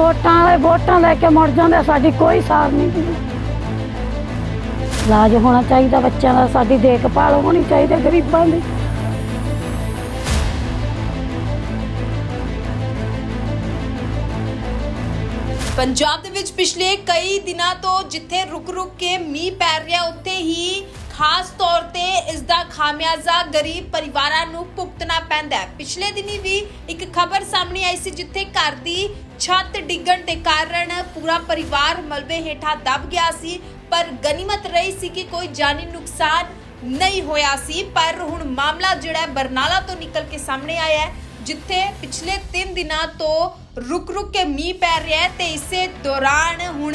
ਵੋਟਾਂ ਵਾਲੇ ਵੋਟਾਂ ਲੈ ਕੇ ਮੁੜ ਜਾਂਦੇ ਸਾਡੀ ਕੋਈ ਸਾਰ ਨਹੀਂ। ਇਲਾਜ ਹੋਣਾ ਚਾਹੀਦਾ ਬੱਚਿਆਂ ਦਾ, ਸਾਡੀ ਦੇਖਭਾਲ ਹੋਣੀ ਚਾਹੀਦੀ ਗਰੀਬਾਂ ਦੀ। ਪੰਜਾਬ ਦੇ ਵਿੱਚ ਪਿਛਲੇ ਕਈ ਦਿਨਾਂ ਤੋਂ ਜਿੱਥੇ ਰੁਕ-ਰੁਕ ਕੇ ਮੀਂਹ ਪੈ ਰਿਹਾ, ਉੱਥੇ ਹੀ ਖਾਸ ਤੌਰ ਤੇ ਇਸ ਦਾ ਖਾਮਿਆਜ਼ਾ ਗਰੀਬ ਪਰਿਵਾਰਾਂ ਨੂੰ ਭੁਗਤਣਾ ਪੈਂਦਾ ਹੈ। ਪਿਛਲੇ ਦਿਨੀ ਵੀ ਇੱਕ ਖਬਰ ਸਾਹਮਣੇ ਆਈ ਸੀ, ਜਿੱਥੇ ਘਰ ਦੀ ਛੱਤ ਡਿੱਗਣ ਦੇ ਕਾਰਨ ਪੂਰਾ ਪਰਿਵਾਰ ਮਲਬੇ ਹੇਠਾਂ ਦਬ ਗਿਆ ਸੀ, ਪਰ ਗਨੀਮਤ ਰਹੀ ਸੀ ਕਿ ਕੋਈ ਜਾਨੀ ਨੁਕਸਾਨ ਨਹੀਂ ਹੋਇਆ ਸੀ। ਪਰ ਹੁਣ ਮਾਮਲਾ ਜਿਹੜਾ ਬਰਨਾਲਾ ਤੋਂ ਨਿਕਲ ਕੇ ਸਾਹਮਣੇ ਆਇਆ ਹੈ, ਜਿੱਥੇ ਪਿਛਲੇ 3 ਦਿਨਾਂ ਤੋਂ ਰੁਕ-ਰੁਕ ਕੇ ਮੀਂਹ ਪੈ ਰਿਹਾ ਹੈ ਤੇ ਇਸੇ ਦੌਰਾਨ ਹੁਣ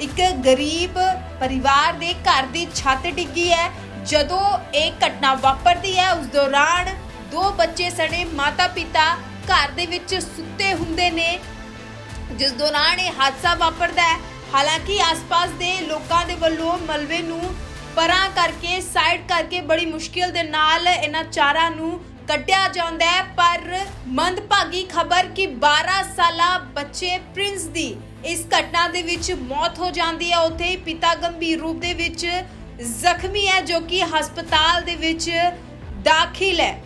ਇੱਕ ਗਰੀਬ ਪਰਿਵਾਰ ਦੇ ਘਰ ਦੀ ਛੱਤ ਡਿੱਗੀ ਹੈ। ਜਦੋਂ ਇਹ ਘਟਨਾ ਵਾਪਰਦੀ ਹੈ, ਉਸ ਦੌਰਾਨ ਦੋ ਬੱਚੇ ਸਣੇ ਮਾਤਾ-ਪਿਤਾ ਘਰ ਦੇ ਵਿੱਚ ਸੁੱਤੇ ਹੁੰਦੇ ਨੇ। ਜਿਸ ਦੌਰਾਨ ਇਹ ਹਾਦਸਾ ਵਾਪਰਦਾ ਹੈ। ਹਾਲਾਂਕਿ ਆਸ-ਪਾਸ ਦੇ ਲੋਕਾਂ ਦੇ ਵੱਲੋਂ ਮਲਬੇ ਨੂੰ ਪਰਾਂ ਕਰਕੇ ਸਾਈਡ ਕਰਕੇ ਬੜੀ ਮੁਸ਼ਕਿਲ ਦੇ ਨਾਲ ਇਹਨਾਂ ਚਾਰਾਂ ਨੂੰ ਕੱਢਿਆ ਜਾਂਦਾ ਹੈ। ਪਰ ਮੰਦਭਾਗੀ ਖਬਰ ਕਿ 12 ਸਾਲਾ ਬੱਚੇ ਪ੍ਰਿੰਸ ਦੀ ਇਸ ਘਟਨਾ ਦੇ ਵਿੱਚ ਮੌਤ ਹੋ ਜਾਂਦੀ ਹੈ। ਉੱਥੇ ਹੀ ਪਿਤਾ ਗੰਭੀਰ ਰੂਪ ਦੇ ਵਿੱਚ ਜ਼ਖਮੀ ਹੈ, ਜੋ ਕਿ ਹਸਪਤਾਲ ਦੇ ਵਿੱਚ ਦਾਖਲ ਹੈ।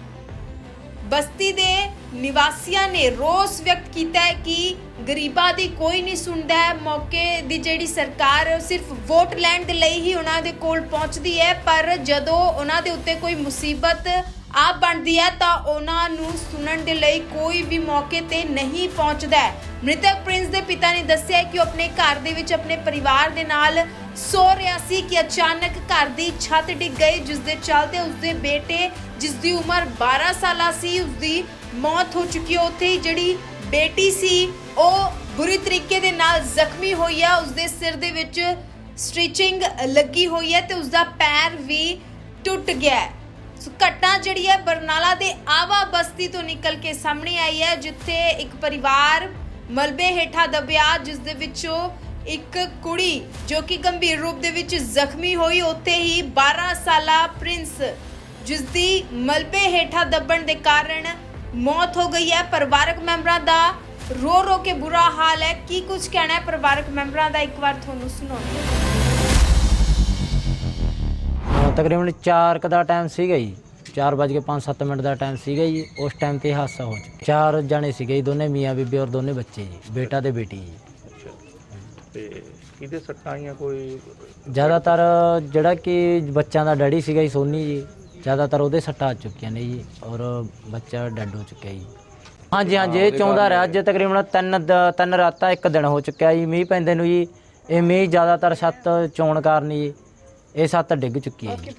ਬਸਤੀ ਦੇ ਨਿਵਾਸੀਆਂ ਨੇ ਰੋਸ ਵਿਅਕਤ ਕੀਤਾ ਹੈ ਕਿ ਗਰੀਬਾਂ ਦੀ ਕੋਈ ਨਹੀਂ ਸੁਣਦਾ ਹੈ। ਮੌਕੇ ਦੀ ਜਿਹੜੀ ਸਰਕਾਰ ਹੈ, ਉਹ ਸਿਰਫ ਵੋਟ ਲੈਣ ਦੇ ਲਈ ਹੀ ਉਹਨਾਂ ਦੇ ਕੋਲ ਪਹੁੰਚਦੀ ਹੈ। ਪਰ ਜਦੋਂ ਉਹਨਾਂ ਦੇ ਉੱਤੇ ਕੋਈ ਮੁਸੀਬਤ ਆ ਬਣਦੀ ਹੈ, ਤਾਂ ਉਹਨਾਂ ਨੂੰ ਸੁਣਨ ਦੇ ਲਈ ਕੋਈ ਵੀ ਮੌਕੇ ਤੇ ਨਹੀਂ ਪਹੁੰਚਦਾ ਮ੍ਰਿਤਕ ਪ੍ਰਿੰਸ ਦੇ ਪਿਤਾ ਨੇ ਦੱਸਿਆ ਕਿ ਉਹ ਆਪਣੇ ਘਰ ਦੇ ਵਿੱਚ ਆਪਣੇ ਪਰਿਵਾਰ ਦੇ ਨਾਲ ਸੋ ਰਿਹਾ ਸੀ ਕਿ ਅਚਾਨਕ ਘਰ ਦੀ ਛੱਤ ਡਿੱਗ ਗਈ ਜਿਸ ਦੇ ਚਲਦੇ ਉਸਦੇ ਬੇਟੇ ਜਿਸ ਦੀ ਉਮਰ 12 ਸਾਲਾਂ ਸੀ, ਉਸਦੀ ਮੌਤ ਹੋ ਚੁੱਕੀ ਹੈ। ਉੱਥੇ ਹੀ ਜਿਹੜੀ ਬੇਟੀ ਸੀ, ਉਹ ਬੁਰੀ ਤਰੀਕੇ ਦੇ ਨਾਲ ਜ਼ਖਮੀ ਹੋਈ ਹੈ ਉਸਦੇ ਸਿਰ ਦੇ ਵਿੱਚ ਸਟ੍ਰਿਚਿੰਗ ਲੱਗੀ ਹੋਈ ਹੈ ਤੇ ਉਸਦਾ ਪੈਰ ਵੀ ਟੁੱਟ ਗਿਆ ਹੈ। ਸੋ ਘਟਨਾ ਜਿਹੜੀ ਹੈ ਬਰਨਾਲਾ ਦੇ ਆਵਾ ਬਸਤੀ ਤੋਂ ਨਿਕਲ ਕੇ ਸਾਹਮਣੇ ਆਈ ਹੈ, ਜਿੱਥੇ ਇੱਕ ਪਰਿਵਾਰ ਮਲਬੇ ਹੇਠਾਂ ਦਬਿਆ, ਜਿਸ ਦੇ ਵਿੱਚੋਂ ਇੱਕ ਕੁੜੀ ਜੋ ਕਿ ਗੰਭੀਰ ਰੂਪ ਦੇ ਵਿੱਚ ਜ਼ਖਮੀ ਹੋਈ, ਉੱਥੇ ਹੀ 12 ਸਾਲਾ ਪ੍ਰਿੰਸ ਜਿਸ ਦੀ ਮਲਬੇ ਹੇਠਾਂ ਦੱਬਣ ਦੇ ਕਾਰਨ ਮੌਤ ਹੋ ਗਈ ਹੈ। ਪਰਿਵਾਰਕ ਮੈਂਬਰਾਂ ਦਾ ਰੋ ਰੋ ਕੇ ਬੁਰਾ ਹਾਲ ਹੈ। ਕੀ ਕੁਝ ਕਹਿਣਾ ਹੈ ਪਰਿਵਾਰਕ ਮੈਂਬਰਾਂ ਦਾ? ਇੱਕ ਵਾਰ ਤੁਹਾਨੂੰ ਸੁਣਾਉਂਦੇ ਤਕਰੀਬਨ 4 ਕ ਦਾ ਟਾਈਮ ਸੀਗਾ ਜੀ। 4:05-7 ਮਿੰਟ ਦਾ ਟਾਈਮ ਸੀਗਾ ਜੀ। ਉਸ ਟਾਈਮ ਤੇ ਹਾਦਸਾ ਹੋ ਚੁੱਕਾ ਚਾਰ ਜਣੇ ਸੀਗੇ ਜੀ ਦੋਨੇ ਮੀਆਂ ਬੀਬੀ ਔਰ ਦੋਨੇ ਬੱਚੇ ਜੀ ਬੇਟਾ ਤੇ ਬੇਟੀ ਜੀ। ਅੱਛਾ। ਤੇ ਕਿਹਦੇ ਸੱਟਾਂ ਆਈਆਂ? ਕੋਈ ਜ਼ਿਆਦਾਤਰ ਜਿਹੜਾ ਕਿ ਬੱਚਿਆਂ ਦਾ ਡੈਡੀ ਸੀਗਾ ਜੀ ਸੋਨੀ ਜੀ। ਜ਼ਿਆਦਾਤਰ ਉਹਦੇ ਸੱਟਾਂ ਆ ਚੁੱਕੀਆਂ ਨੇ ਜੀ ਔਰ ਬੱਚਾ ਡੈਡ ਹੋ ਚੁੱਕਿਆ ਜੀ। ਹਾਂਜੀ ਹਾਂਜੀ ਇਹ ਚਾਹੁੰਦਾ ਰਿਹਾ। ਅੱਜ ਤਕਰੀਬਨ ਤਿੰਨ ਦ- ਤਿੰਨ ਰਾਤਾਂ ਇੱਕ ਦਿਨ ਹੋ ਚੁੱਕਿਆ ਜੀ। ਮੀਂਹ ਪੈਂਦੇ ਨੂੰ ਜੀ ਇਹ ਮੀਂਹ ਜ਼ਿਆਦਾਤਰ ਛੱਤ ਚੋਣ ਕਾਰਨ ਜੀ ਇਹ ਛੱਤ ਡਿੱਗ ਚੁੱਕੀ ਹੈ ਜੀ।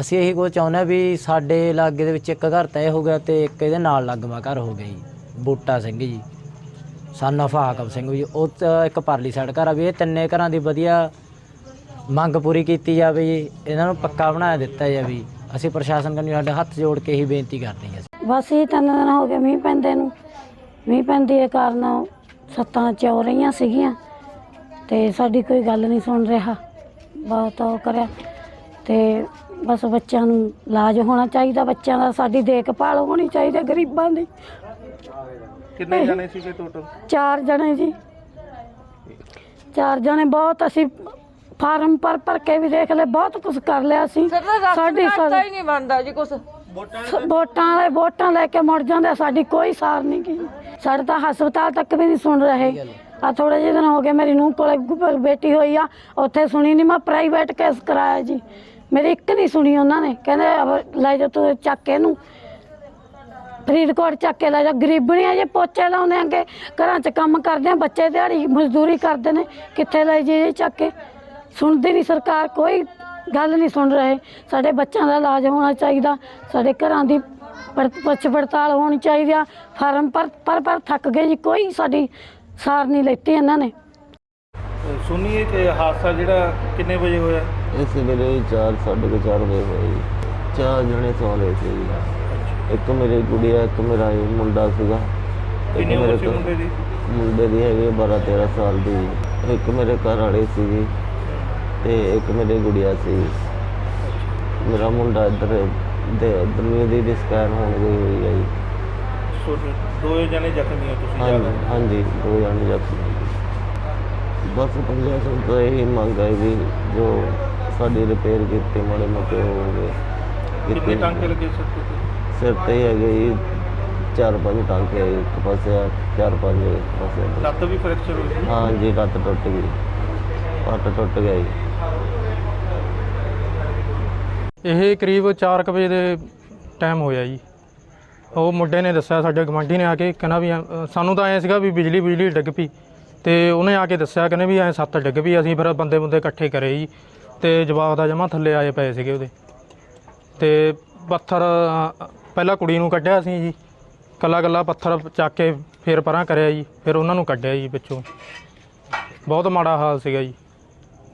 ਅਸੀਂ ਇਹੀ ਕੁਝ ਚਾਹੁੰਦੇ ਹਾਂ ਵੀ ਸਾਡੇ ਲਾਗੇ ਦੇ ਵਿੱਚ ਇੱਕ ਘਰ ਤੈ ਹੋ ਗਿਆ ਤੇ ਇੱਕ ਇਹਦੇ ਨਾਲ ਲੱਗਵਾ ਘਰ ਹੋ ਗਿਆ ਜੀ ਬੂਟਾ ਸਿੰਘ ਜੀ ਸਨ of ਹਾਕਮ ਸਿੰਘ ਜੀ। ਉਹ ਤਾਂ ਇੱਕ ਪਰਲੀ ਸਾਈਡ ਘਰ ਆ ਵੀ ਇਹ ਤਿੰਨੇ ਘਰਾਂ ਦੀ ਵਧੀਆ ਮੰਗ ਪੂਰੀ ਕੀਤੀ ਜਾਵੇ ਜੀ। ਇਹਨਾਂ ਨੂੰ ਪੱਕਾ ਬਣਾ ਦਿੱਤਾ ਜਾਵੇ ਜੀ। ਅਸੀਂ ਪ੍ਰਸ਼ਾਸਨ ਕੰਨੀ ਸਾਡੇ ਹੱਥ ਜੋੜ ਕੇ ਹੀ ਬੇਨਤੀ ਕਰਦੇ ਹਾਂ ਬਸ ਇਹ ਤਿੰਨ ਦਿਨ ਹੋ ਗਏ ਮੀਂਹ ਪੈਂਦੇ ਨੂੰ। ਮੀਂਹ ਪੈਂਦੀ ਦੇ ਕਾਰਨ ਸੱਤਾਂ ਚੋ ਰਹੀਆਂ ਸੀਗੀਆਂ ਤੇ ਸਾਡੀ ਕੋਈ ਗੱਲ ਨਹੀਂ ਸੁਣ ਰਿਹਾ। ਬਹੁਤ ਉਹ ਕਰਿਆ ਤੇ ਬਸ ਬੱਚਿਆਂ ਨੂੰ ਇਲਾਜ ਹੋਣਾ ਚਾਹੀਦਾ। ਬੱਚਿਆਂ ਦਾ ਸਾਡੀ ਦੇਖਭਾਲ ਹੋਣੀ ਚਾਹੀਦੀ ਗਰੀਬਾਂ ਦੀ। ਕਿੰਨੇ ਜਣੇ ਸੀਗੇ ਟੋਟਲ ਚਾਰ ਜਣੇ ਜੀ। ਚਾਰ ਜਣੇ ਬਹੁਤ ਅਸੀਂ ਫਾਰਮ ਭਰ ਭਰ ਕੇ ਵੀ ਦੇਖ ਲਏ ਬਹੁਤ ਕੁਝ ਕਰ ਲਿਆ ਸੀ। ਸਾਡੀ ਹੀ ਨਹੀਂ ਬਣਦਾ ਜੀ ਕੁਛ। ਵੋਟਾਂ ਵਾਲੇ ਵੋਟਾਂ ਲੈ ਕੇ ਮੁੜ ਜਾਂਦੇ ਸਾਡੀ ਕੋਈ ਸਾਰ ਨਹੀਂ ਕੀ ਸਾਡੇ ਤਾਂ ਹਸਪਤਾਲ ਤੱਕ ਵੀ ਨਹੀਂ ਸੁਣ ਰਹੇ। ਆ ਥੋੜੇ ਜਿਹੇ ਦਿਨ ਹੋ ਗਏ ਮੇਰੀ ਨੂੰਹ ਕੋਲੇ ਬੇਟੀ ਹੋਈ ਆ ਉੱਥੇ ਸੁਣੀ ਨਹੀਂ ਮੈਂ ਪ੍ਰਾਈਵੇਟ ਕੇਸ ਕਰਾਇਆ ਜੀ। ਮੇਰੀ ਇੱਕ ਨਹੀਂ ਸੁਣੀ ਉਹਨਾਂ ਨੇ ਕਹਿੰਦੇ ਲੈ ਜਾ ਤੂੰ ਚੱਕ ਕੇ ਇਹਨੂੰ। ਫਰੀਦਕੋਟ ਚੱਕ ਕੇ ਲੈ ਜਾ ਗਰੀਬਣੀਆਂ ਜੇ ਪੋਚੇ ਲਾਉਂਦੇ ਆਂਗੇ ਘਰਾਂ 'ਚ ਕੰਮ ਕਰਦੇ ਆ ਬੱਚੇ ਦਿਹਾੜੀ ਮਜ਼ਦੂਰੀ ਕਰਦੇ ਨੇ ਕਿੱਥੇ ਲੈ ਜਾਈਏ ਚੱਕ ਕੇ? ਸੁਣਦੀ ਨਹੀਂ ਸਰਕਾਰ ਕੋਈ ਗੱਲ ਨਹੀਂ ਸੁਣ ਰਹੇ। ਸਾਡੇ ਬੱਚਿਆਂ ਦਾ ਇਲਾਜ ਹੋਣਾ ਚਾਹੀਦਾ ਸਾਡੇ ਘਰਾਂ ਦੀ ਪੁੱਛ ਪੜਤਾਲ ਹੋਣੀ ਚਾਹੀਦੀ ਆ। ਫਾਰਮ ਪਰ ਪਰ ਪਰ ਥੱਕ ਗਏ ਜੀ ਕੋਈ ਸਾਡੀ ਸਾਰ ਨਹੀਂ ਲੈਤੀ ਇਹਨਾਂ ਨੇ। ਸੁਣੀਏ ਕਿ ਹਾਦਸਾ ਜਿਹੜਾ ਕਿੰਨੇ ਵਜੇ ਹੋਇਆ? ਇਸ ਵੇਲੇ 4 4:30 ਵਜੇ ਹੋਏ ਜੀ। ਚਾਰ ਜਣੇ ਸੌ ਰਹੇ ਸੀ ਜੀ। ਇੱਕ ਮੇਰੇ ਗੁੜੀਆ ਇੱਕ ਮੇਰਾ ਇਹ ਮੁੰਡਾ ਸੀਗਾ। ਇੱਕ ਘਰ- ਮੁੰਡੇ ਦੀ? ਮੁੰਡੇ ਦੀ ਹੈਗੀ 12 13 ਸਾਲ ਦੀ। ਇੱਕ ਮੇਰੇ ਘਰ ਵਾਲੇ ਸੀ ਜੀ। ਤੇ ਇੱਕ ਮੇਰੇ ਗੁੜੀਆ ਸੀ। ਮੇਰਾ ਮੁੰਡਾ ਇੱਧਰ ਦੇ ਦਰਮੀ ਦੀ ਦੀ ਸਕੈਨ ਹੋਣ ਗਈ ਹੋਈ ਹੈ ਜੀ। ਸੋ ਦੋ ਜਣੇ ਜ਼ਖਮੀ ਹੋ ਤੁਸੀਂ ਹਾਂਜੀ ਜ਼ਿਆਦਾ? ਹਾਂਜੀ ਦੋ ਜਣੇ ਜ਼ਖਮੀ ਬਸ ਪ੍ਰਸ਼ਾਸਨ ਤੋਂ ਇਹੀ ਮੰਗ ਹੈ ਵੀ ਜੋ ਸਾਡੀ ਰਿਪੇਅਰ ਕੀਤੀ ਮਾੜੇ ਮੋਟੇ ਹੋ ਗਏ। ਕਿੰਨੇ। ਟਾਂਕੇ ਲੱਗੇ ਸਿਰ? ਸਿਰ ਤੇ ਹੀ ਹੈਗੇ ਜੀ ਚਾਰ ਪੰਜ ਟਾਂਕੇ ਇੱਕ ਪਾਸੇ ਆ, ਚਾਰ ਪੰਜ ਇੱਕ ਪਾਸੇ ਆ। ਲੱਤ ਵੀ ਫ੍ਰੈਕਚਰ ਹੋਈ ਸੀ? ਹਾਂ ਜੀ ਲੱਤ ਟੁੱਟ ਗਈ। ਪੱਟ ਟੁੱਟ ਗਿਆ ਜੀ। ਇਹ ਕਰੀਬ 4 ਵਜੇ ਦੇ ਟਾਈਮ ਹੋਇਆ ਜੀ। ਉਹ ਮੁੰਡੇ ਨੇ ਦੱਸਿਆ ਸਾਡੇ ਗਵਾਂਢੀ ਨੇ ਆ ਕੇ ਕਹਿੰਦਾ ਵੀ ਐਂ- ਅ, ਸਾਨੂੰ ਤਾਂ ਐਂ ਸੀਗਾ ਵੀ ਬਿਜਲੀ ਬਿਜਲੀ ਡਿੱਗ ਪਈ। ਤੇ ਉਹਨੇ ਆ ਕੇ ਦੱਸਿਆ ਕਹਿੰਦੇ ਵੀ ਐਂ ਸੱਤ ਡਿੱਗ ਪਈ ਅਸੀਂ ਫਿਰ ਬੰਦੇ ਬੰਦੇ ਇਕੱਠੇ ਕਰੇ ਜੀ। ਤੇ ਜਵਾਬ ਦਾ ਜਮਾ ਥੱਲੇ ਆਏ ਪਏ ਸੀਗੇ ਉਹਦੇ। ਤੇ ਪੱਥਰ ਅ, ਪਹਿਲਾਂ ਕੁੜੀ ਨੂੰ ਕੱਢਿਆ ਸੀ ਜੀ। ਕੱਲਾ ਕੱਲਾ ਪੱਥਰ ਚੱਕ ਕੇ ਫਿਰ ਪਰਾਂ ਕਰਿਆ ਜੀ। ਫਿਰ ਉਹਨਾਂ ਨੂੰ ਕੱਢਿਆ ਜੀ ਵਿੱਚੋਂ ਬਹੁਤ ਮਾੜਾ ਹਾਲ ਸੀਗਾ ਜੀ।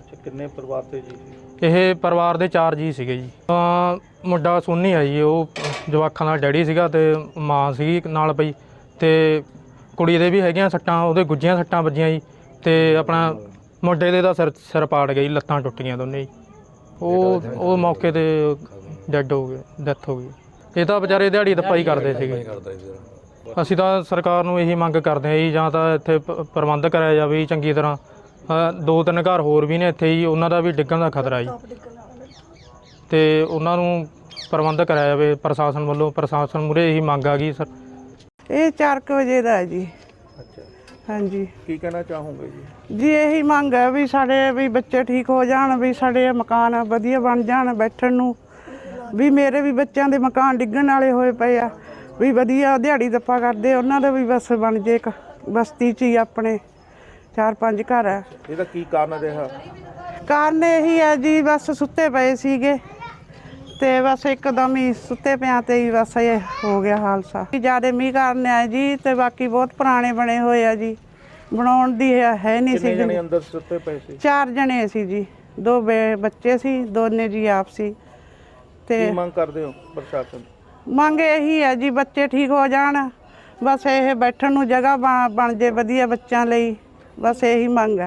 ਅੱਛਾ ਕਿੰਨੇ ਪਰਿਵਾਰ ਤੇ ਜੀ ਇਹ ਪਰਿਵਾਰ ਦੇ ਚਾਰ ਜੀ ਸੀਗੇ ਜੀ। ਤਾਂ ਮੁੰਡਾ ਸੋਨੀ ਆ ਜੀ ਉਹ ਜਵਾਖਾਂ ਦਾ ਡੈਡੀ ਸੀਗਾ ਤੇ ਮਾਂ ਸੀਗੀ ਨਾਲ ਪਈ ਤੇ ਕੁੜੀ ਦੇ ਵੀ ਹੈਗੀਆਂ ਸੱਟਾਂ ਉਹਦੇ ਗੁੱਜੀਆਂ ਸੱਟਾਂ ਵੱਜੀਆਂ ਜੀ ਤੇ ਆਪਣਾ ਮੁੰਡੇ ਦੇ ਤਾਂ ਸਿਰ ਸਿਰ ਪਾੜ ਗਈ ਲੱਤਾਂ ਟੁੱਟ ਗਈਆਂ ਦੋਨੇ ਜੀ। ਉਹ ਉਹ ਮੌਕੇ ਤੇ ਡੈੱਡ ਹੋ ਗਏ ਡੈਥ ਹੋ ਗਈ। ਇਹ ਤਾਂ ਵਿਚਾਰੇ ਦਿਹਾੜੀ ਦੱਪਾ ਹੀ ਕਰਦੇ ਸੀਗੇ। ਅਸੀਂ ਤਾਂ ਸਰਕਾਰ ਨੂੰ ਇਹੀ ਮੰਗ ਕਰਦੇ ਹਾਂ ਜੀ ਜਾਂ ਤਾਂ ਇੱਥੇ ਪ- ਪ੍ਰਬੰਧ ਕਰਿਆ ਜਾਵੇ ਜੀ ਚੰਗੀ ਤਰ੍ਹਾਂ। ਦੋ ਤਿੰਨ ਘਰ ਹੋਰ ਵੀ ਨੇ ਇੱਥੇ ਜੀ ਉਹਨਾਂ ਦਾ ਵੀ ਡਿੱਗਣ ਦਾ ਖਤਰਾ ਜੀ। ਤੇ ਉਹਨਾਂ ਨੂੰ ਪ੍ਰਬੰਧ ਕਰਾਇਆ ਜਾਵੇ ਪ੍ਰਸ਼ਾਸਨ ਵੱਲੋਂ ਪ੍ਰਸ਼ਾਸਨ ਮੂਰੇ ਇਹੀ ਮੰਗ ਆ ਗਈ ਸਰ। ਇਹ 4 ਵਜੇ ਦਾ ਹੈ ਜੀ। ਅੱਛਾ। ਹਾਂਜੀ। ਕੀ ਕਹਿਣਾ ਚਾਹੋਗੇ ਜੀ? ਜੀ ਇਹੀ ਮੰਗ ਹੈ ਵੀ ਸਾਡੇ ਵੀ ਬੱਚੇ ਠੀਕ ਹੋ ਜਾਣ ਵੀ ਸਾਡੇ ਮਕਾਨ ਵਧੀਆ ਬਣ ਜਾਣ ਬੈਠਣ ਨੂੰ। ਵੀ ਮੇਰੇ ਵੀ ਬੱਚਿਆਂ ਦੇ ਮਕਾਨ ਡਿੱਗਣ ਵਾਲੇ ਹੋਏ ਪਏ ਆ। ਵੀ ਵਧੀਆ ਦਿਹਾੜੀ ਦੱਪਾ ਕਰਦੇ ਉਹਨਾਂ ਦਾ ਵੀ ਬਸ ਬਣ ਜੇ ਇੱਕ ਬਸਤੀ 'ਚ ਹੀ ਆਪਣੇ। ਚਾਰ ਪੰਜ ਘਰ ਹੈ ਇਹਦਾ ਕੀ ਕਾਰਨ ਰਿਹਾ? ਕਾਰਨ ਇਹੀ ਹੈ ਜੀ ਬਸ ਸੁੱਤੇ ਪਏ ਸੀਗੇ। ਤੇ ਬਸ ਇੱਕਦਮ ਹੀ ਸੁੱਤੇ ਪਿਆਂ ਤੇ ਹੀ ਬਸ ਇਹ ਹੋ ਗਿਆ ਹਾਲਸਾ। ਜ਼ਿਆਦਾ ਮੀਂਹ ਕਾਰਨ ਹੈ ਜੀ ਤੇ ਬਾਕੀ ਬਹੁਤ ਪੁਰਾਣੇ ਬਣੇ ਹੋਏ ਆ ਜੀ। ਬਣਾਉਣ ਦੀ ਹੈ ਹੈ ਨਹੀਂ ਕਿੰਨੇ ਜਣੇ ਸੀ ਅੰਦਰ ਸੁੱਤੇ ਪਏ ਸੀ? ਚਾਰ ਜਣੇ ਸੀ ਜੀ। ਦੋ ਬੇ- ਬੱਚੇ ਸੀ ਦੋਨੇ ਜੀ ਆਪ ਸੀ। ਤੇ ਕੀ ਮੰਗ ਕਰਦੇ ਹੋ ਪ੍ਰਸ਼ਾਸਨ? ਮੰਗ ਇਹੀ ਹੈ ਜੀ ਬੱਚੇ ਠੀਕ ਹੋ ਜਾਣ। ਬਸ ਇਹ ਬੈਠਣ ਨੂੰ ਜਗ੍ਹਾ ਬਣ- ਬਣ ਜੇ ਵਧੀਆ ਬੱਚਿਆਂ ਲਈ। ਬਸ ਇਹੀ ਮੰਗ ਹੈ